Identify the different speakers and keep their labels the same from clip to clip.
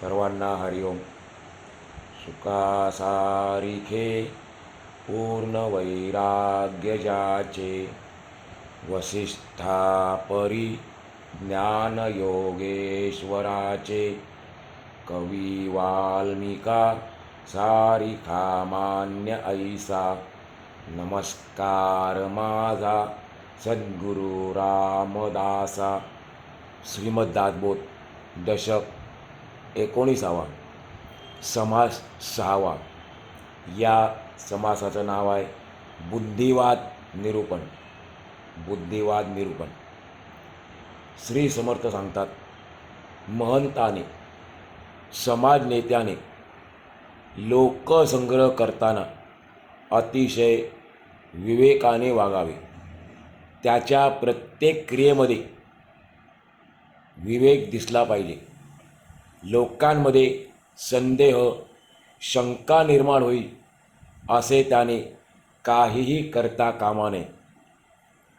Speaker 1: सर्वांना हरिओम सुखासारिखे पूर्ण वैराग्यजाचे वसिष्ठापरी ज्ञानयोगेश्वराचे कवी वाल्मिका सारिखा मान्य ऐसा नमस्कार माझा सद्गुरु रामदासा. श्रीमद्दासबोध दशक एकोणीसावा. समास सहावा. या समासाचं नाव आहे बुद्धिवाद निरूपण. बुद्धिवाद निरूपण. श्री समर्थ सांगतात महंताने समाज नेत्याने लोकसंग्रह करताना अतिशय विवेकाने वागावे. त्याच्या प्रत्येक क्रियेमध्ये विवेक दिसला पाहिजे. लोकांमध्ये संदेह शंका निर्माण होईल असे त्याने काहीही करता कामा नये.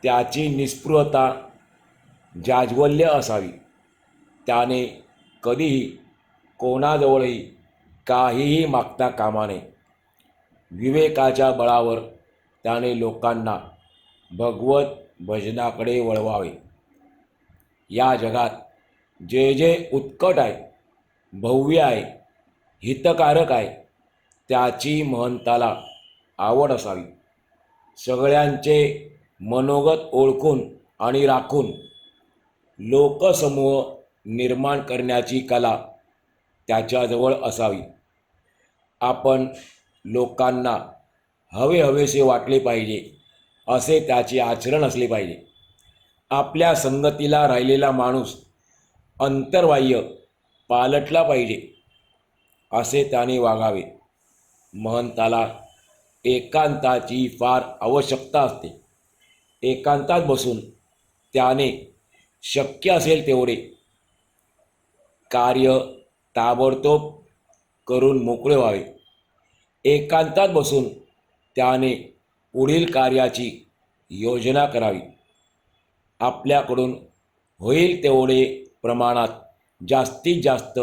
Speaker 1: त्याची निस्पृहता जाज्वल्य असावी. त्याने कधीही कोणाजवळही काहीही मागता कामा नये. विवेकाच्या बळावर त्याने लोकांना भगवत भजनाकडे वळवावे. या जगात जे जे उत्कट आहे भव्य आहे हितकारक आहे त्याची महंताला आवड असावी. सगळ्यांचे मनोगत ओळखून आणि राखून लोकसमूह निर्माण करण्याची कला त्याच्याजवळ असावी. आपण लोकांना हवे हवेसे वाटले पाहिजे असे त्याचे आचरण असले पाहिजे. आपल्या संगतीला राहिलेला माणूस अंतर्बाह्य पालटला पाहिजे असे त्याने वागावे. महंताला एकांताची फार आवश्यकता असते. एकांतात बसून त्याने शक्य असेल तेवढे कार्य ताबडतोब करून मोकळे व्हावे. एकांतात बसून त्याने पुढील कार्याची योजना करावी. आपल्याकडून होईल तेवढे प्रमाणात जास्तीत जास्त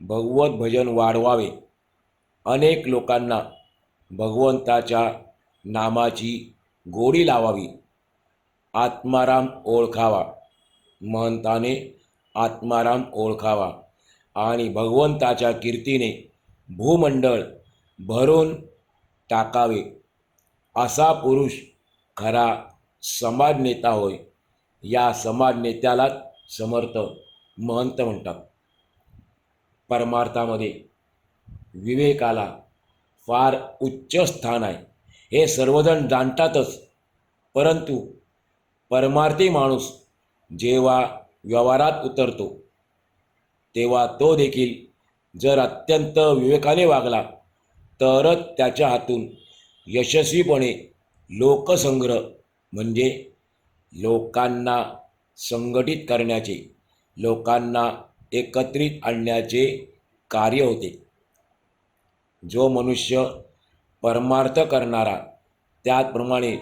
Speaker 1: भगवत भजन वाढवावे. अनेक लोकांना भगवंताच्या नामाची गोडी लावावी. आत्माराम ओळखावा. महंताने आत्माराम ओळखावा आणि भगवंताच्या कीर्तीने भूमंडळ भरून टाकावे. असा पुरुष खरा समाज नेता होय. या समाज नेत्यालाच समर्थ महंत म्हणतात. परमार्थामध्ये विवेकाला फार उच्च स्थान आहे. हे सर्वजण जाणतातच. परंतु परमार्थी माणूस जेव्हा व्यवहारात उतरतो तेव्हा तो देखील जर अत्यंत विवेकाने वागला तरच त्याच्या हातून यशस्वीपणे लोकसंग्रह म्हणजे लोकांना संघटित करण्याचे लोकांना एकत्रित आणण्याचे कार्य होते. जो मनुष्य परमार्थ करणारा त्याचप्रमाणे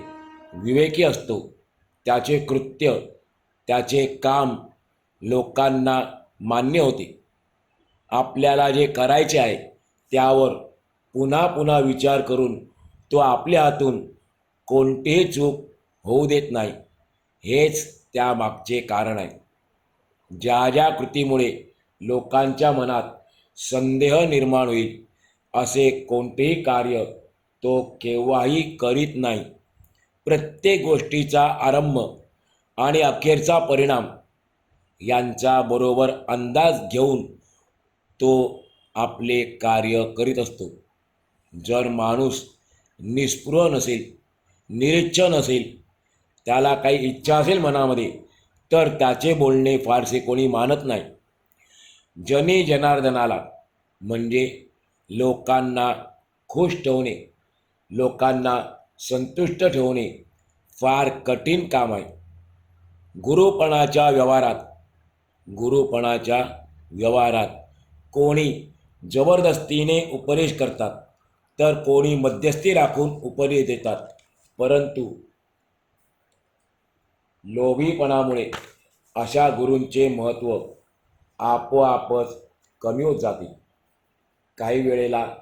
Speaker 1: विवेकी असतो त्याचे कृत्य त्याचे काम लोकांना मान्य होते. आपल्याला जे करायचे आहे त्यावर पुन्हा पुन्हा विचार करून तो आपल्या हातून कोणतीही चूक होऊ देत नाही. हेच त्यामागचे कारण आहे. ज्या ज्या कृतीमुळे लोकांच्या मनात संदेह निर्माण होईल असे कोणतेही कार्य तो केव्हाही करीत नाही. प्रत्येक गोष्टीचा आरंभ आणि अखेरचा परिणाम यांचा बरोबर अंदाज घेऊन तो आपले कार्य करीत असतो. जर माणूस निस्पृह नसेल निरीच्छ नसेल त्याला काही इच्छा असेल मनामध्ये तर त्याचे बोलणे फारसे कोणी मानत नाही. जने जनार्दनाला म्हणजे लोकांना खुश ठेवणे लोकांना संतुष्ट ठेवणे फार कठीण काम आहे. गुरुपणाच्या व्यवहारात गुरुपणाच्या व्यवहारात कोणी जबरदस्तीने उपदेश करतात तर कोणी मध्यस्थी राखून उपदेश देतात परंतु लोभीपणामुळे अशा गुरूंचे महत्त्व आपोआपच कमी होत जाते. काही वेळेला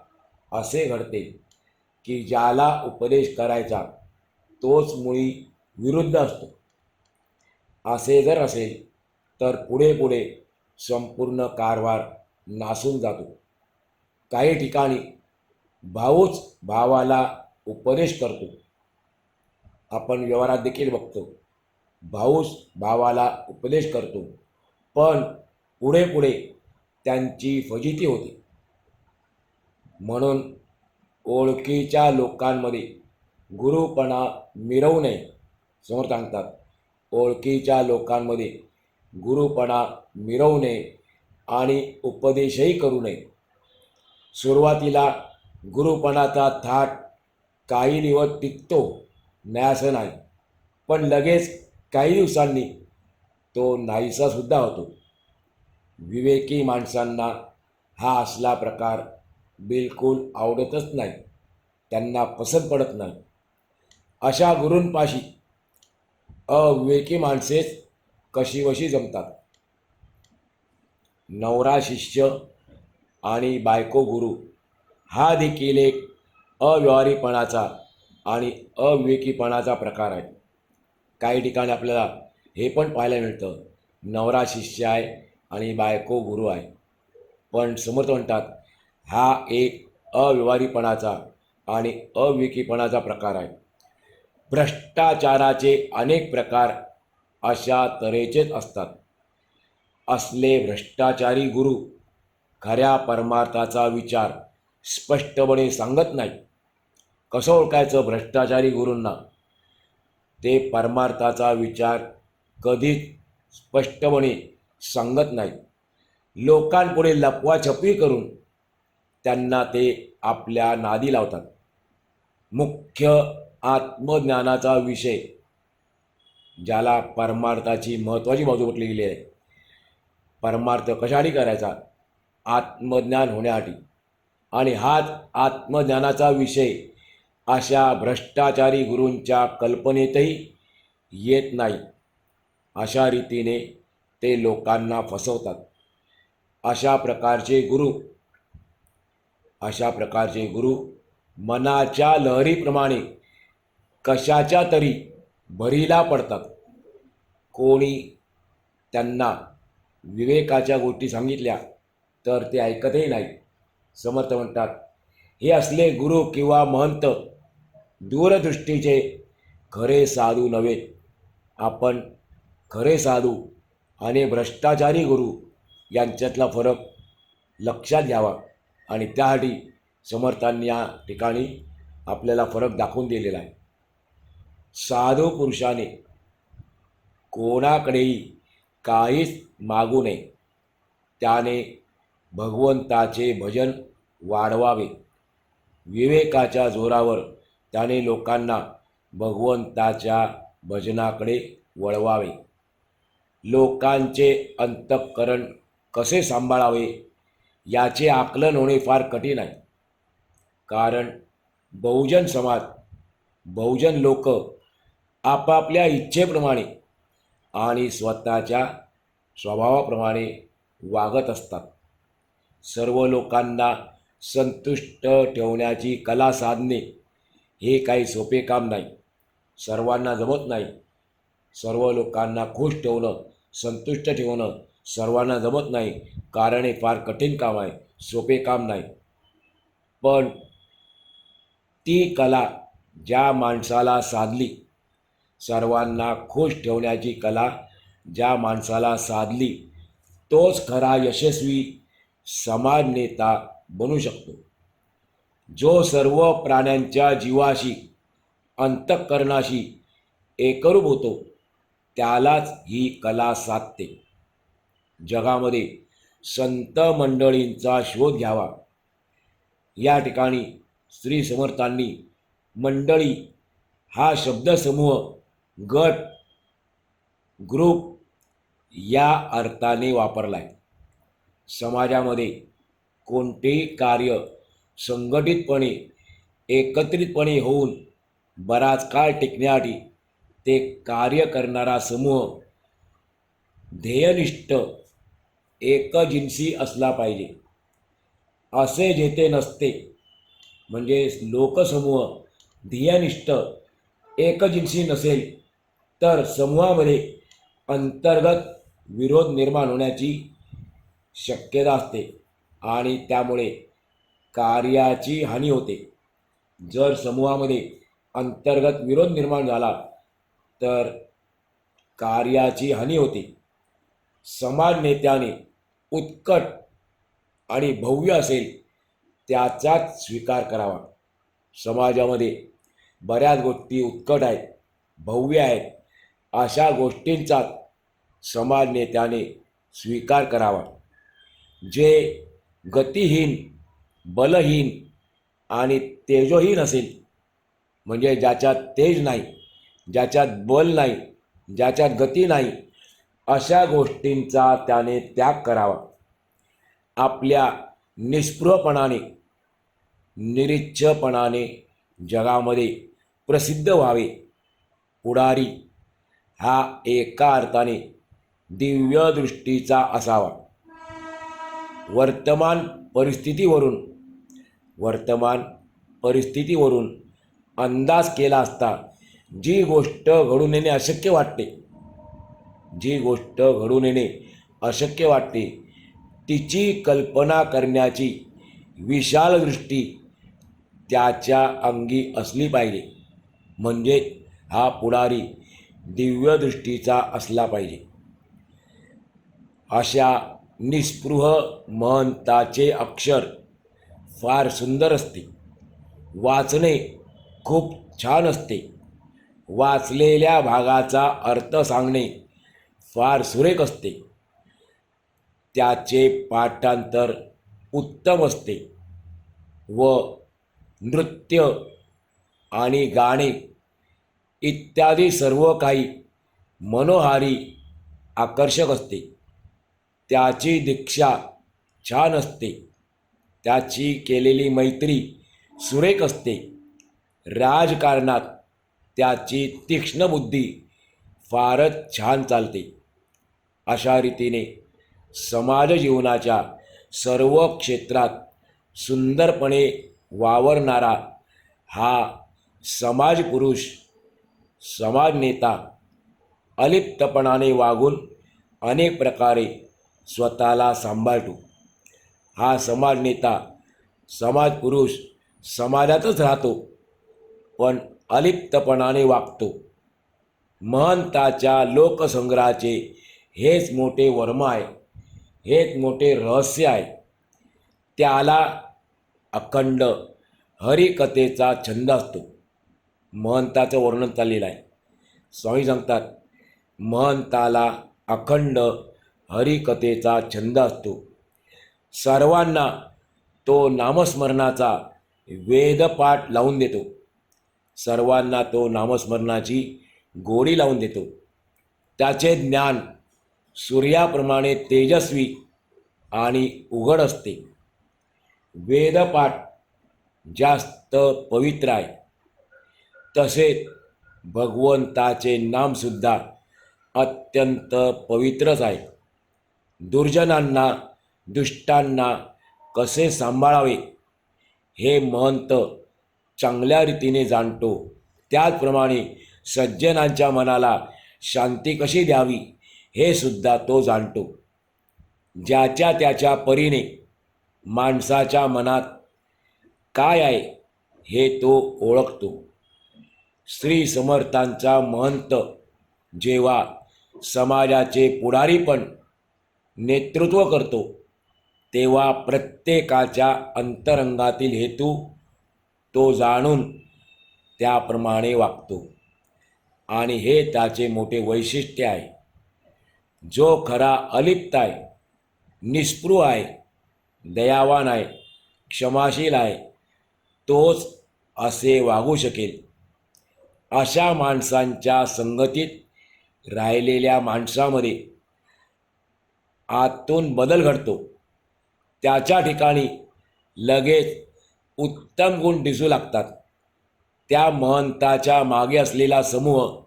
Speaker 1: असे घडते की ज्याला उपदेश करायचा तोच मुळी विरुद्ध असतो. असे जर असेल तर पुढे पुढे संपूर्ण कारभार नासून जातो. काही ठिकाणी भाऊच भावाला उपदेश करतो. आपण व्यवहारात देखील बघतो भाऊस भावाला उपदेश करतो. पण पुढे पुढे त्यांची फजिती होते. म्हणून ओळखीच्या लोकांमध्ये गुरुपणा मिरवू नये समोर सांगतात. ओळखीच्या लोकांमध्ये गुरुपणा मिरवू नये आणि उपदेशही करू नये. सुरुवातीला गुरुपणाचा थाट काही दिवस टिकतो नाही असं नाही. पण लगेच काही दिवसांनी तो नाहीसासुद्धा होतो. विवेकी माणसांना हा असला प्रकार बिलकुल आवडतच नाही. त्यांना पसंत पडत नाही. अशा गुरूंपाशी अविवेकी माणसेच कशीवशी जमतात? नवरा शिष्य आणि बायको गुरु हा देखील एक अव्यवहारीपणाचा आणि अविवेकीपणाचा प्रकार आहे. काही ठिकाणी आपल्याला हे पण पाहायला मिळतं. नवरा शिष्य आहे आणि बायको गुरु आहे. पण समर्थ म्हणतात हा एक अव्यवहारीपणाचा आणि अविकीपणाचा प्रकार आहे. भ्रष्टाचाराचे अनेक प्रकार अशा तऱ्हेचेच असतात. असले भ्रष्टाचारी गुरु खऱ्या परमार्थाचा विचार स्पष्टपणे सांगत नाही कसं ओळखायचं भ्रष्टाचारी गुरूंना? ते परमार्थाचा विचार कधीच स्पष्टपणे सांगत नाही लोकांपुढे लपवाछपवी करून त्यांना ते आपल्या नादी लावतात. मुख्य आत्मज्ञानाचा विषय ज्याला परमार्थाची महत्त्वाची बाजू म्हटली गेली आहे. परमार्थ कशासाठी करायचा? आत्मज्ञान होण्यासाठी. आणि हाच आत्मज्ञानाचा विषय अशा भ्रष्टाचारी गुरूंच्या कल्पनेतही येत नाही. अशा रीतीने ते लोकांना फसवतात. अशा प्रकारचे गुरु अशा प्रकारचे गुरु मनाच्या लहरीप्रमाणे कशाच्या तरी भरीला पडतात. कोणी त्यांना विवेकाच्या गोष्टी सांगितल्या तर ते ऐकतही नाही समर्थ म्हणतात हे असले गुरु किंवा महंत दूरदृष्टीचे खरे साधू नव्हे. आपण खरे साधू आणि भ्रष्टाचारी गुरु यांच्यातला फरक लक्षात घ्यावा आणि त्यासाठी समर्थांनी या ठिकाणी आपल्याला फरक दाखवून दिलेला आहे. साधू पुरुषाने कोणाकडेही काहीच मागू नये. त्याने भगवंताचे भजन वाढवावे. विवेकाच्या जोरावर त्याने लोकांना भगवंताच्या भजनाकडे वळवावे. लोकांचे अंतःकरण कसे सांभाळावे याचे आकलन होणे फार कठीण आहे. कारण बहुजन समाज बहुजन लोक आपापल्या इच्छेप्रमाणे आणि स्वतःच्या स्वभावाप्रमाणे वागत असतात. सर्व लोकांना संतुष्ट ठेवण्याची कला साधणे हे काही सोपे काम नाही. सर्वांना जमत नाही. सर्व लोकांना खुश ठेवणं संतुष्ट ठेवणं सर्वांना जमत नाही. कारण हे फार कठीण काम आहे सोपे काम नाही. पण ती कला ज्या माणसाला साधली सर्वांना खुश ठेवण्याची कला ज्या माणसाला साधली तोच खरा यशस्वी समाज नेता बनू शकतो. जो सर्व प्राण्यांच्या जीवाशी अंतःकरणाशी एकरूप होतो त्यालाच ही कला साधते. जगामध्ये संत मंडळींचा शोध घ्यावा. या ठिकाणी श्री समर्थांनी मंडळी हा शब्दसमूह गट ग्रुप या अर्थाने वापरला आहे समाजामध्ये कोणतेही कार्य संघटितपणे एकत्रितपणे होऊन बराच काळ टिकण्यासाठी ते कार्य करणारा समूह ध्येयनिष्ठ एकजिन्सी असला पाहिजे. असे जेथे नसते म्हणजे लोकसमूह ध्येयनिष्ठ एकजिन्सी नसेल तर समूहामध्ये अंतर्गत विरोध निर्माण होण्याची शक्यता असते आणि त्यामुळे कार्याची हानी होते. जर समूहामध्ये अंतर्गत विरोध निर्माण झाला तर कार्याची हानी होते. समाज नेत्याने उत्कट आणि भव्य असेल त्याचाच स्वीकार करावा. समाजामध्ये बऱ्याच गोष्टी उत्कट आहेत भव्य आहेत अशा गोष्टींचा समाज नेत्याने स्वीकार करावा. जे गतिहीन बलहीन आणि तेजोहीन असेल. म्हणजे ज्याच्यात तेज नाही ज्याच्यात बल नाही ज्याच्यात गती नाही अशा गोष्टींचा त्याने त्याग करावा. आपल्या निष्पृहपणाने निरिच्छपणाने जगामध्ये प्रसिद्ध व्हावे. पुढारी हा एका अर्थाने दिव्य दृष्टीचा असावा. वर्तमान परिस्थितीवरून वर्तमान परिस्थितीवरून अंदाज केला असता जी गोष्ट घडून येणे अशक्य वाटते जी गोष्ट घडून येणे अशक्य वाटते तिची कल्पना करण्याची विशाल दृष्टी त्याच्या अंगी असली पाहिजे. म्हणजे हा पुढारी दिव्यदृष्टीचा असला पाहिजे. अशा निस्पृह महंताचे अक्षर फार सुंदर असते. वाचणे खूप छान असते. वाचलेल्या भागाचा अर्थ सांगणे फार सुरेख असते. त्याचे पाठांतर उत्तम असते व नृत्य आणि गाणे इत्यादी सर्व काही मनोहारी आकर्षक असते. त्याची दीक्षा छान असते. त्याची केलेली मैत्री सुरेख असते. राजकारणात त्याची तीक्ष्ण बुद्धी फारच छान चालते. अशा रीतीने समाजजीवनाच्या सर्व क्षेत्रात सुंदरपणे वावरणारा हा समाजपुरुष समाजनेता अलिप्तपणाने वागून अनेक प्रकारे स्वतःला सांभाळतो. हा समाज नेता समाज पुरुष समाजातच राहतो पण अलिप्तपणाने वागतो. महंताच्या लोकसंग्रहाचे हेच मोठे वर्म आहे हेच मोठे रहस्य आहे. त्याला अखंड हरिकथेचा छंद असतो. महंताचं वर्णन चाललेलं आहे. स्वामी सांगतात महंताला अखंड हरिकथेचा छंद असतो. सर्वांना तो नामस्मरणाचा वेदपाठ लावून देतो. सर्वांना तो नामस्मरणाची गोडी लावून देतो. त्याचे ज्ञान सूर्याप्रमाणे तेजस्वी आणि उघड असते. वेदपाठ जास्त पवित्र आहे. तसेच भगवंताचे नामसुद्धा अत्यंत पवित्रच आहे. दुर्जनांना दुष्टांना कसे सांभाळावे? हे महंत चांगल्या रीतीने जाणतो. त्याचप्रमाणे सज्जनांच्या मनाला शांती कशी द्यावी हे सुद्धा तो जाणतो. ज्याच्या त्याच्या परीने माणसाच्या मनात काय आहे हे तो ओळखतो. श्री समर्थांचा महंत जेव्हा समाजाचे पुढारीपण नेतृत्व करतो तेव्हा प्रत्येकाच्या अंतरंगातील हेतू तो जाणून त्याप्रमाणे वागतो. आणि हे त्याचे मोठे वैशिष्ट्य आहे. जो खरा अलिप्त आहे निस्पृह आहे दयावान आहे क्षमाशील आहे तोच असे वागू शकेल. अशा माणसांच्या संगतीत राहिलेल्या माणसामध्ये आतून बदल घडतो. त्याच्या ठिकाणी लगेच उत्तम गुण दिसू लागतात. त्या महंताच्या मागे असलेला समूह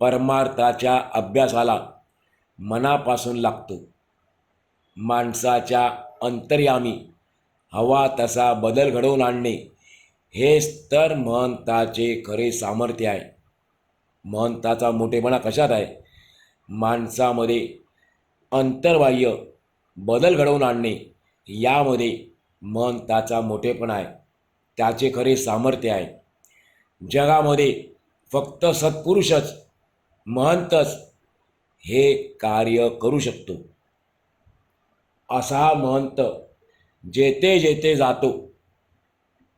Speaker 1: परमार्थाच्या अभ्यासाला मनापासून लागतो. माणसाच्या अंतर्यामी हवा तसा बदल घडवून आणणे हेच तर महंताचे खरे सामर्थ्य आहे. महंताचा मोठेपणा कशात आहे? माणसामध्ये अंतर्बाह्य बदल घडवून आणणे यामध्ये महंताचा मोठेपणा आहे त्याचे खरे सामर्थ्य आहे. जगामध्ये फक्त सत्पुरुषच महंतच हे कार्य करू शकतो. असा महंत जेथे जेथे जातो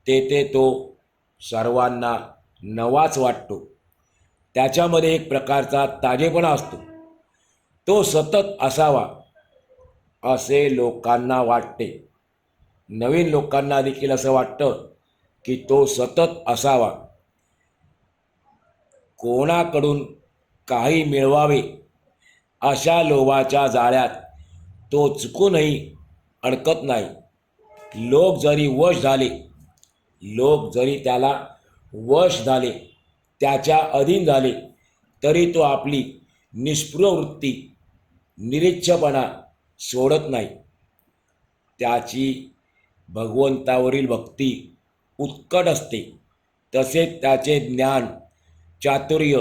Speaker 1: तेथे तो सर्वांना नवाच वाटतो. त्याच्यामध्ये एक प्रकारचा ताजेपणा असतो. तो सतत असावा. असे लोकांना वाटते. नवीन लोकांना देखील असं वाटतं की तो सतत असावा. कोणाकडून काही मिळवावे अशा लोभाच्या जाळ्यात तो चुकूनही अडकत नाही. लोक जरी वश झाले लोक जरी त्याला वश झाले त्याच्या अधीन झाले तरी तो आपली निष्प्रवृत्ती निरीच्छपणा सोडत नाही. त्याची भगवंतावरील भक्ती उत्कट असते. तसेच त्याचे ज्ञान चातुर्य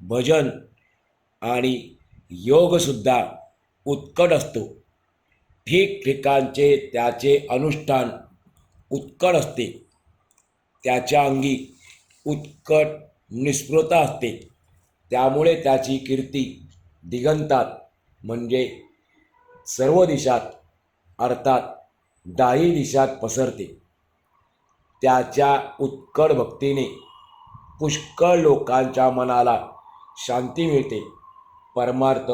Speaker 1: भजन आणि योगसुद्धा उत्कट असतो. ठिकठिकाणचे त्याचे अनुष्ठान उत्कट असते. त्याच्या अंगी उत्कट निस्पृहता असते. त्यामुळे त्याची कीर्ती दिगंतात. म्हणजे सर्व दिशात अर्थात दाही दिशात पसरते. त्याच्या उत्कट भक्तीने पुष्कळ लोकांच्या मनाला शांती मिळते. परमार्थ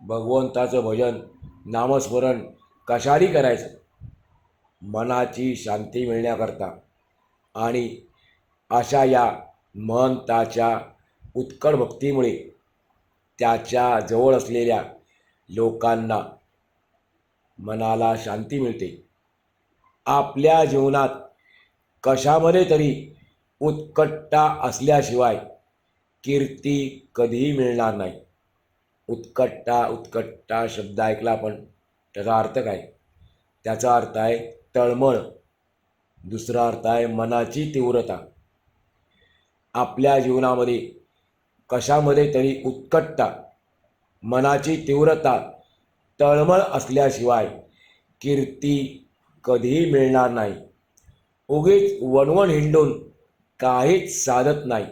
Speaker 1: भगवंताचं भजन नामस्मरण कशाही करायचं? मनाची शांती मिळण्याकरता आणि अशा या महंताच्या उत्कट भक्तीमुळे त्याच्याजवळ असलेल्या लोकांना मनाला शांती मिळते. आपल्या जीवनात कशामध्ये तरी उत्कटता असल्याशिवाय कीर्ती कधीही मिळणार नाही. उत्कटता उत्कटता शब्द ऐकला आपण त्याचा अर्थ काय? त्याचा अर्थ आहे तळमळ. दुसरा अर्थ आहे मनाची तीव्रता. आपल्या जीवनामध्ये कशामध्ये तरी उत्कटता मनाची तीव्रता तळमळ असल्याशिवाय कीर्ती कधीही मिळणार नाही. उगीच वणवण हिंडून काहीच साधत नाही.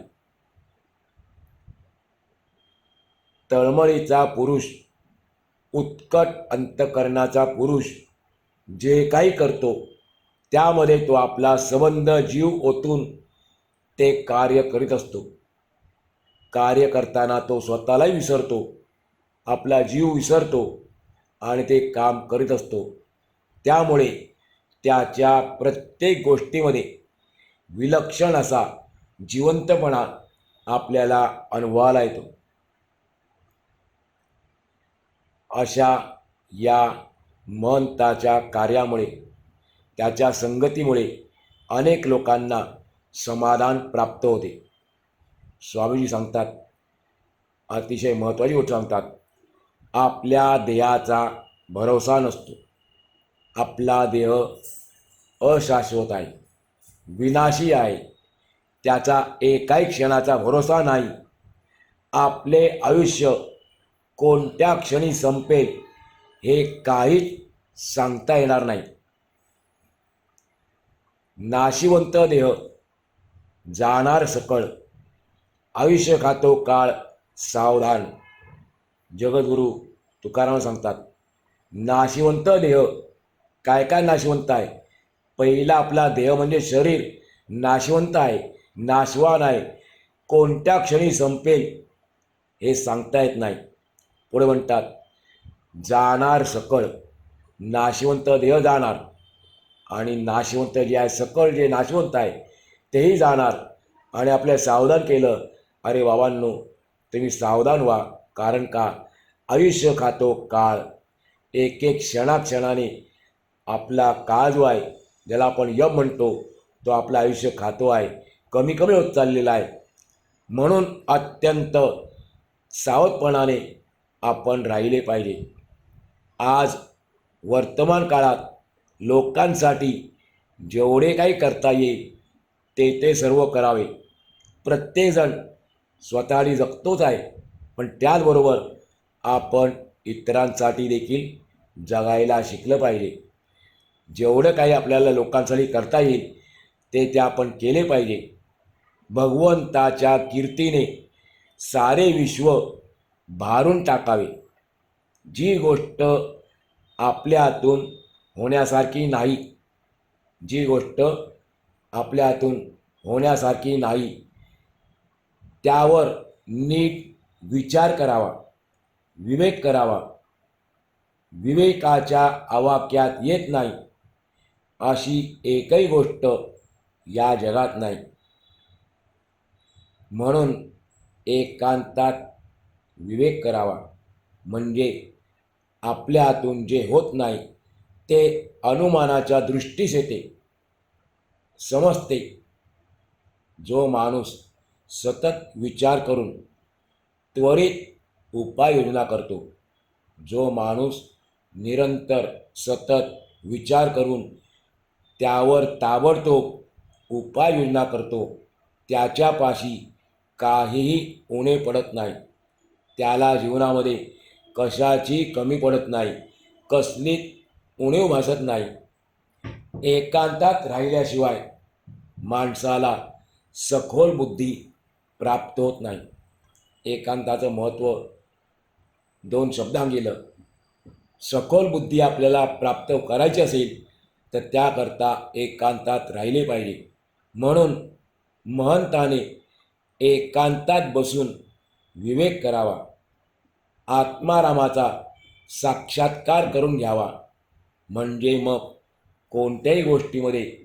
Speaker 1: तळमळीचा पुरुष उत्कट अंतकरणाचा पुरुष जे काही करतो त्यामध्ये तो आपला संबंध जीव ओतून ते कार्य करीत असतो. कार्य करताना तो स्वतःलाही विसरतो आपला जीव विसरतो आणि ते काम करीत असतो. त्यामुळे त्याच्या प्रत्येक गोष्टीमध्ये विलक्षण असा जिवंतपणा आपल्याला अनुभवायला येतो. अशा या महंताच्या कार्यामुळे त्याच्या संगतीमुळे अनेक लोकांना समाधान प्राप्त होते. स्वामीजी सांगतात अतिशय महत्त्वाची गोष्ट सांगतात आपल्या देहाचा भरोसा नसतो. आपला देह अशाश्वत आहे विनाशी आहे. त्याचा एकाही क्षणाचा भरोसा नाही. आपले आयुष्य कोणत्या क्षणी संपेल हे काहीच सांगता येणार नाही. नाशिवंत देह जाणार सकळ आयुष्य खातो काळ सावधान. जगद्गुरू तुकाराम सांगतात नाशिवंत देह. काय काय नाशिवंत आहे? पहिला आपला देह म्हणजे शरीर. नाशिवंत आहे नाशवान आहे. कोणत्या क्षणी संपेल हे सांगता येत नाही. पुढे म्हणतात जाणार सकळ. नाशिवंत देह जाणार. आणि नाशिवंत जे आहे सकळ जे नाशिवंत आहे तेही जाणार. आणि आपल्या सावधान केलं अरे बाबांनो तुम्ही सावधान व्हा. कारण का? आयुष्य खातो काळ. एक एक क्षणाक्षणाने आपला काळ जो आहे ज्याला आपण यम म्हणतो तो आपलं आयुष्य खातो आहे. कमी कमी होत चाललेला आहे. म्हणून अत्यंत सावधपणाने आपण राहिले पाहिजे. आज वर्तमान काळात लोकांसाठी जेवढे काही करता येईल ते ते सर्व करावे. प्रत्येकजण स्वतःने जगतोच आहे. पण त्याचबरोबर आपण इतरांसाठी देखील जगायला शिकलं पाहिजे. जेवढं काही आपल्याला लोकांसाठी करता येईल ते ते आपण केले पाहिजे. भगवंताच्या कीर्तीने सारे विश्व भारून टाकावे. जी गोष्ट आपल्या हातून होण्यासारखी नाही जी गोष्ट आपल्या हातून होण्यासारखी नाही त्यावर नीट विचार करावा. विवेक करावा. विवेकाच्या आवाक्यात येत नाही. अशी एकही गोष्ट या जगात नाही. म्हणून एकांतात विवेक करावा. म्हणजे आपल्या हातून जे होत नाही ते अनुमानाच्या दृष्टीस येते. समजते. जो माणूस सतत विचार करून त्वरित उपाययोजना करतो. जो माणूस निरंतर सतत विचार करून त्यावर ताबडतोब उपाययोजना करतो त्याच्यापाशी काहीही उणे पडत नाही. त्याला जीवनामध्ये कशाची कमी पडत नाही कसली उणीव भासत नाही. एकांतात राहिल्याशिवाय माणसाला सखोल बुद्धी प्राप्त होत नाही. एकांताचं महत्त्व दोन शब्दांत गेलं सखोल बुद्धी आपल्याला प्राप्त करायची असेल तर त्याकरता एकांतात राहिले पाहिजे. म्हणून महंताने एकांतात बसून विवेक करावा. आत्मारामाचा साक्षात्कार करून घ्यावा. म्हणजे मग कोणत्याही गोष्टीमध्ये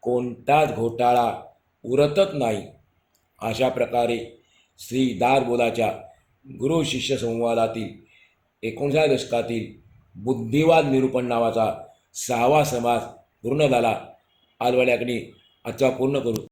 Speaker 1: कोणताच घोटाळा उरतच नाही. अशा प्रकारे श्री दारबोलाच्या गुरु शिष्य संवादातील एकोणसाव्या दशकातील बुद्धिवाद निरूपण नावाचा सहावा समास पूर्ण झाला. आजवाड्याकडे आजचा पूर्ण करू.